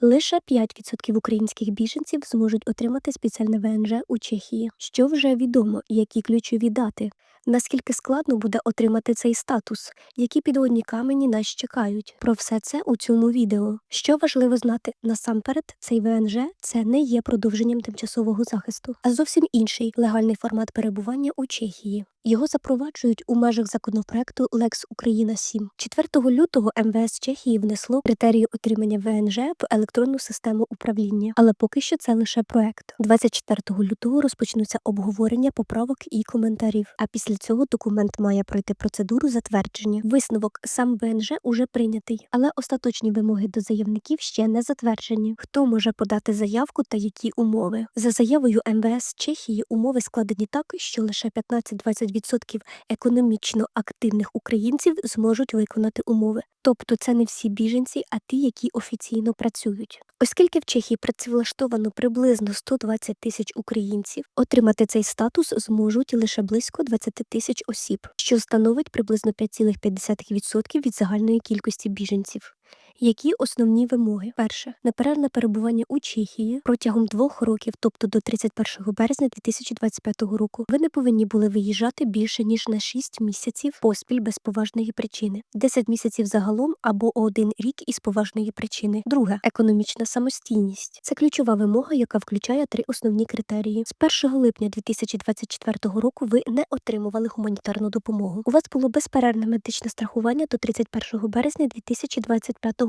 Лише 5% українських біженців зможуть отримати спеціальне ВНЖ у Чехії. Що вже відомо, які ключові дати, наскільки складно буде отримати цей статус, які підводні камені нас чекають. Про все це у цьому відео. Що важливо знати насамперед, цей ВНЖ це не є продовженням тимчасового захисту, а зовсім інший легальний формат перебування у Чехії. Його запроваджують у межах законопроекту Lex Україна 7. 4 лютого МВС Чехії внесло критерії отримання ВНЖ в електронну систему управління, але поки що це лише проект. 24 лютого розпочнуться обговорення поправок і коментарів. А після цього документ має пройти процедуру затвердження. Висновок сам ВНЖ уже прийнятий, але остаточні вимоги до заявників ще не затверджені. Хто може подати заявку та які умови? За заявою МВС Чехії умови складені так, що лише 15-20% економічно активних українців зможуть виконати умови. Тобто це не всі біженці, а ті, які офіційно працюють. Оскільки в Чехії працевлаштовано приблизно 120 тисяч українців, отримати цей статус зможуть лише близько 20 тисяч осіб, що становить приблизно 5,5% від загальної кількості біженців. Які основні вимоги? Перше неперервне перебування у Чехії протягом двох років, тобто до 31 березня 2025 року. Ви не повинні були виїжджати більше ніж на 6 місяців поспіль без поважної причини, 10 місяців загалом або один рік із поважної причини. Друге економічна самостійність. Це ключова вимога, яка включає три основні критерії. З 1 липня 2024 року ви не отримували гуманітарну допомогу. У вас було безперервне медичне страхування до 31 березня 2025 року.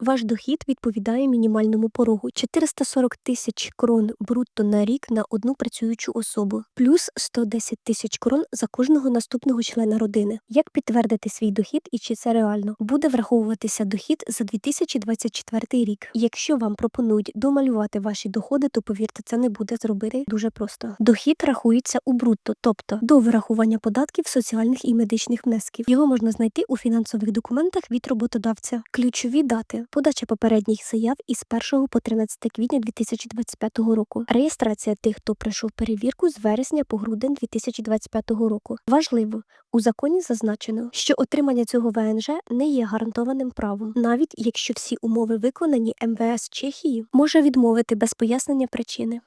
Ваш дохід відповідає мінімальному порогу 440 тисяч крон брутто на рік на одну працюючу особу, плюс 110 тисяч крон за кожного наступного члена родини. Як підтвердити свій дохід і чи це реально? Буде враховуватися дохід за 2024 рік. Якщо вам пропонують домалювати ваші доходи, то повірте, це не буде зробити дуже просто. Дохід рахується у брутто, тобто до вирахування податків, соціальних і медичних внесків. Його можна знайти у фінансових документах від роботодавця. Ключові дати: подача попередніх заяв із 1 по 13 квітня 2025 року. Реєстрація тих, хто пройшов перевірку з вересня по грудень 2025 року. Важливо, у законі зазначено, що отримання цього ВНЖ не є гарантованим правом, навіть якщо всі умови виконані МВС Чехії може відмовити без пояснення причини.